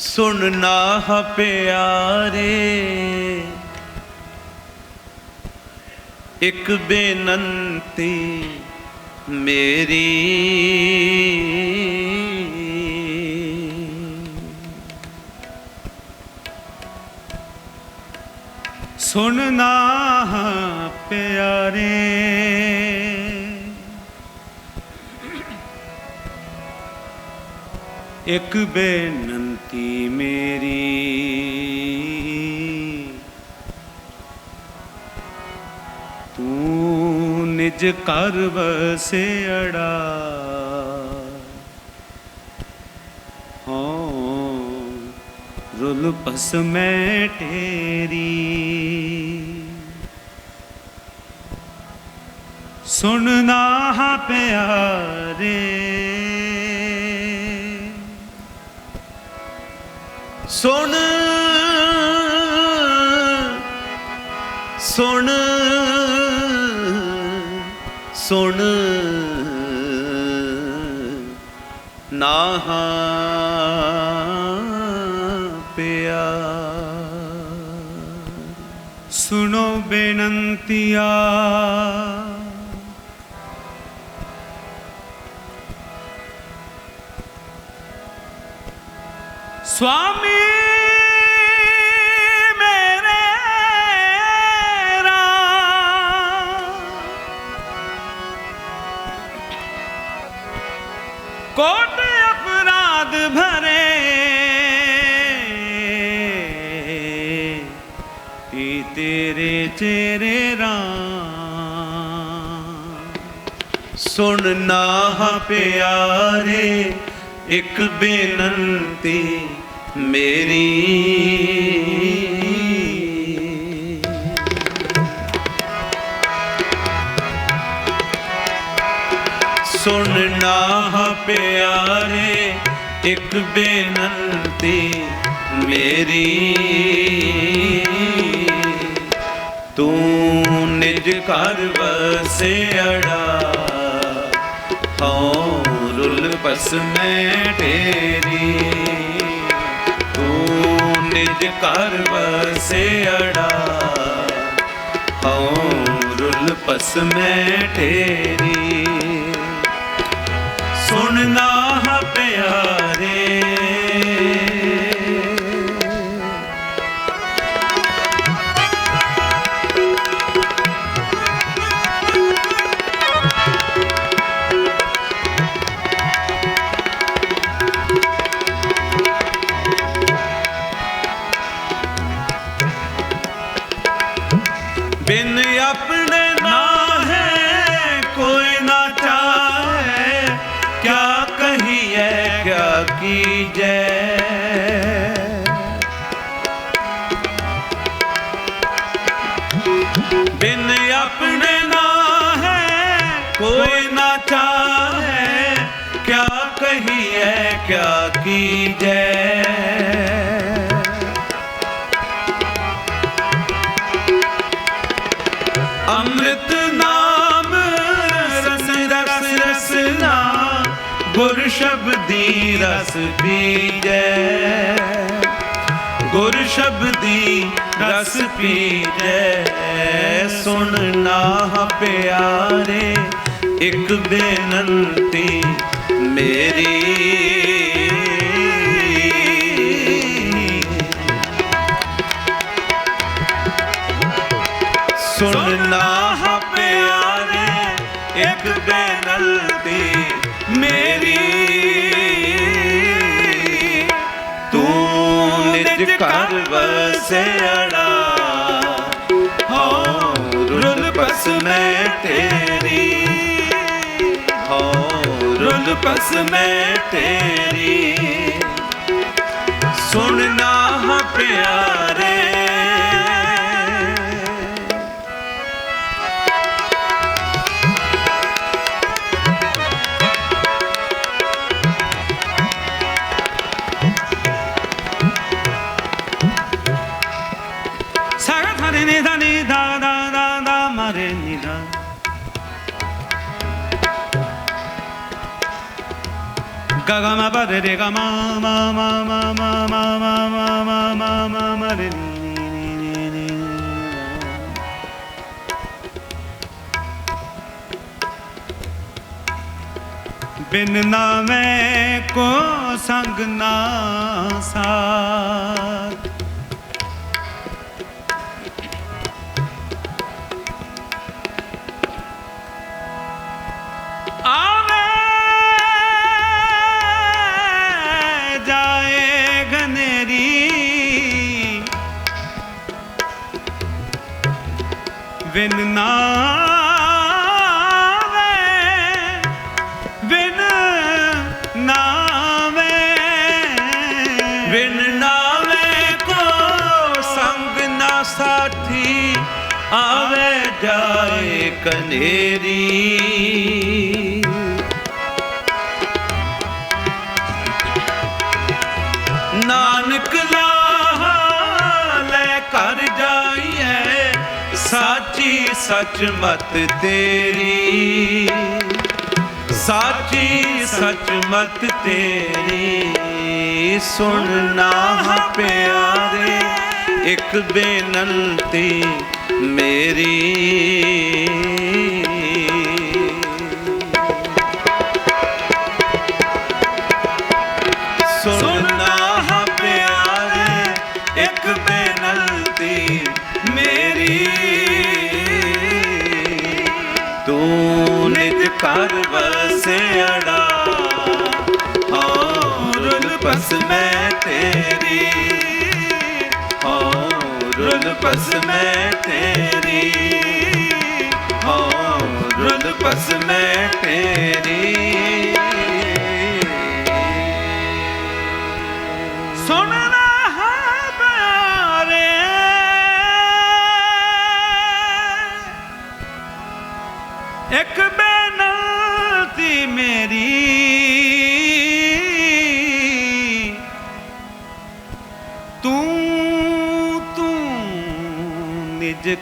ਸੁਣ ਨਾ ਪਿਆਰੇ। ਇੱਕ ਬੇਨੰਤੀ ਮੇਰੀ। ਸੁਣਨਾ ਪਿਆਰੇ। ਇੱਕ ਬੇਨੰਤੀ ਮੇਰੀ। ਤੂੰ ਨਿਜ ਕਰ ਵਸਿਆੜਾ ਹੋ ਰੁਲ ਪਸ ਮੈਂ ਤੇਰੀ ਸੁਣਨਾ ਹਾਂ ਪਿਆਰੇ। ਸੁਣ ਸੁਣ ਸੁਣ। ਨਾਹਾ ਪਿਆ ਸੁਣੋ ਬੇਨੰਤੀਆ। ਸੁਆਮੀ ਕੋਟ ਅਪਰਾਧ ਭਰੇ? ਇਹ ਤੇਰੇ ਚਿਹਰੇ ਰਾਮ। ਸੁਣ ਨਾ ਪਿਆਰੇ ਇੱਕ ਬੇਨਤੀ ਮੇਰੀ। ਸੁਣਨਾ ਇੱਕ ਬੇਨਤੀ ਮੇਰੀ। ਤੂੰ ਨਿਜ ਘਰ ਵਸਿਆੜਾ, ਹਉ ਰੁਲ ਪਸ ਮੈਂ ਢੇਰੀ ਤੂੰ ਨਿਜ ਘਰ ਵਸਿਆੜਾ, ਹਉ ਰੁਲ ਪਸ ਮੈਂ ਢੇਰੀ ਸੁਣਨਾ ਪਿਆਰੇ ਬਿਨ ਆਪਣੇ ਨਾ ਹੈ ਕੋਈ ਨਾ ਚਾਹੇ। ਕਿਆ ਕਹੀਏ, ਕਿਆ ਕੀਜੈ। ਬਿਨ ਆਪਣੇ ਨਾ ਹੈ ਕੋਈ ਨਾ ਚਾਹੇ। ਕਿਆ ਕਹੀਏ, ਕਿਆ ਕੀਜੈ। ਅੰਮ੍ਰਿਤ ਨਾਮ, ਰਸ ਰਸ ਰਸਨਾ ਗੁਰ ਸ਼ਬਦੀ ਰਸ ਪੀਜੈ। ਗੁਰ ਸ਼ਬਦੀ ਰਸ ਪੀਜੈ, ਸੁਣ ਨਾ ਪਿਆਰੇ, ਇੱਕ ਬੇਨਤੀ ਮੇਰੀ। ਬੇਨੰਤੀ ਮੇਰੀ। ਤੂੰ ਨਿਜ ਘਰ ਹੋ ਰੁਲ ਪਸ ਮੈਂ ਤੇਰੀ। ਹੋ ਰੁਲ ਪਸ ਮੈਂ ਤੇਰੀ। ਸੁਣਨਾ ਪਿਆਰ। ਗਾ ਗਾ ਮਾ ਪਾ ਦੇ ਦੇ ਗਾ ਮਾ ਮਾ ਮਾ ਮਾ ਮਾ ਮਾ ਮਾ ਮਾ ਮਾ ਮਾ ਮਾ ਮਾ ਦੇ ਬਿਨ ਨਾਮੇ ਕੋ ਸੰਗ ਨਾ ਸਾ ਵਿਨ ਨਾਵੇ ਵਿਨ ਨਾਵੇ ਬਿਨ ਨਾਵੇਂ ਕੋ ਸੰਗ ਨਾ ਸਾਥੀ ਆਵੇ ਜਾਏ ਕਨੇਰੀ। ਸਾਚੀ ਸੱਚ ਮਤ ਤੇਰੀ। ਸਾਚੀ ਸੱਚ ਮਤ ਤੇਰੀ। ਸੁਣਨਾ ਪਿਆਰੇ ਇੱਕ ਬੇਨਤੀ ਮੇਰੀ। ਕਰ ਵਸਿਆੜਾ। ਔਰ ਪਸ ਮੈਂ ਤੇਰੀ। ਔਰ ਪਸ ਮੈਂ ਤੇਰੀ। ਔਰ ਪਸ ਮੈਂ ਤੇਰੀ।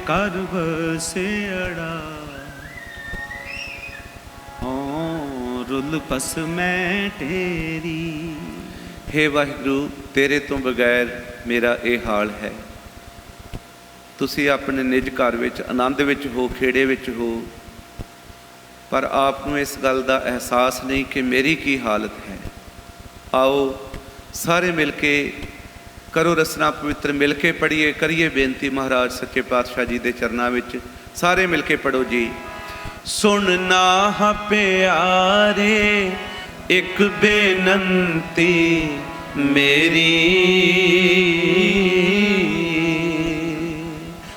ਕਰ ਵਸਿਆੜਾ ਓ ਰੁੱਲ ਪਸ ਮੈਂ ਤੇਰੀ ਹੇ ਵਾਹਿਗੁਰੂ, ਤੇਰੇ ਤੋਂ ਬਗੈਰ ਮੇਰਾ ਇਹ ਹਾਲ ਹੈ। ਤੁਸੀਂ ਆਪਣੇ ਨਿਜ ਘਰ ਵਿੱਚ, ਆਨੰਦ ਵਿੱਚ ਹੋ, ਖੇੜੇ ਵਿੱਚ ਹੋ, ਪਰ ਆਪ ਨੂੰ ਇਸ ਗੱਲ ਦਾ ਅਹਿਸਾਸ ਨਹੀਂ ਕਿ ਮੇਰੀ ਕੀ ਹਾਲਤ ਹੈ। ਆਓ ਸਾਰੇ ਮਿਲ ਕੇ ਕਰੋ ਰਸਨਾ ਪਵਿੱਤਰ, ਮਿਲ ਕੇ ਪੜ੍ਹੀਏ, ਕਰੀਏ ਬੇਨਤੀ ਮਹਾਰਾਜ ਸੱਚੇ ਪਾਤਸ਼ਾਹ ਜੀ ਦੇ ਚਰਨਾਂ ਵਿੱਚ। ਸਾਰੇ ਮਿਲ ਕੇ ਪੜੋ ਜੀ। ਸੁਣਨਾ ਪਿਆਰੇ, ਇੱਕ ਬੇਨੰਤੀ ਮੇਰੀ।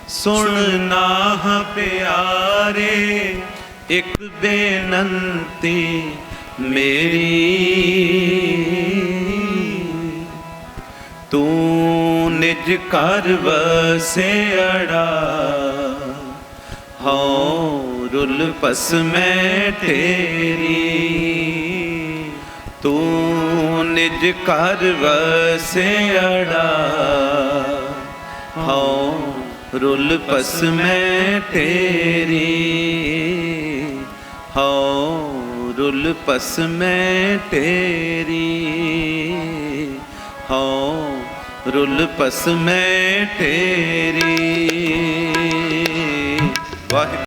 ਸੁਣਨਾ ਪਿਆਰੇ, ਇੱਕ ਬੇਨੰਤੀ ਮੇਰੀ। ਤੂੰ ਨਿਜ ਕਰ ਵਸਿਆੜਾ ਹਉ ਰੁੱਲ ਪਸ ਮੈਂ ਤੇਰੀ। ਤੂੰ ਨਿਜ ਕਰ ਵਸਿਆੜਾ ਹਉ ਰੁੱਲ ਪਸ ਮੈਂ ਤੇਰੀ। ਹਉ ਰੁੱਲ ਪਸ ਤੇਰੀ। ਹਉ ਰੁੱਲ ਪਸ ਮੈਂ ਤੇਰੀ ਵਾਹਿਗੁਰੂ।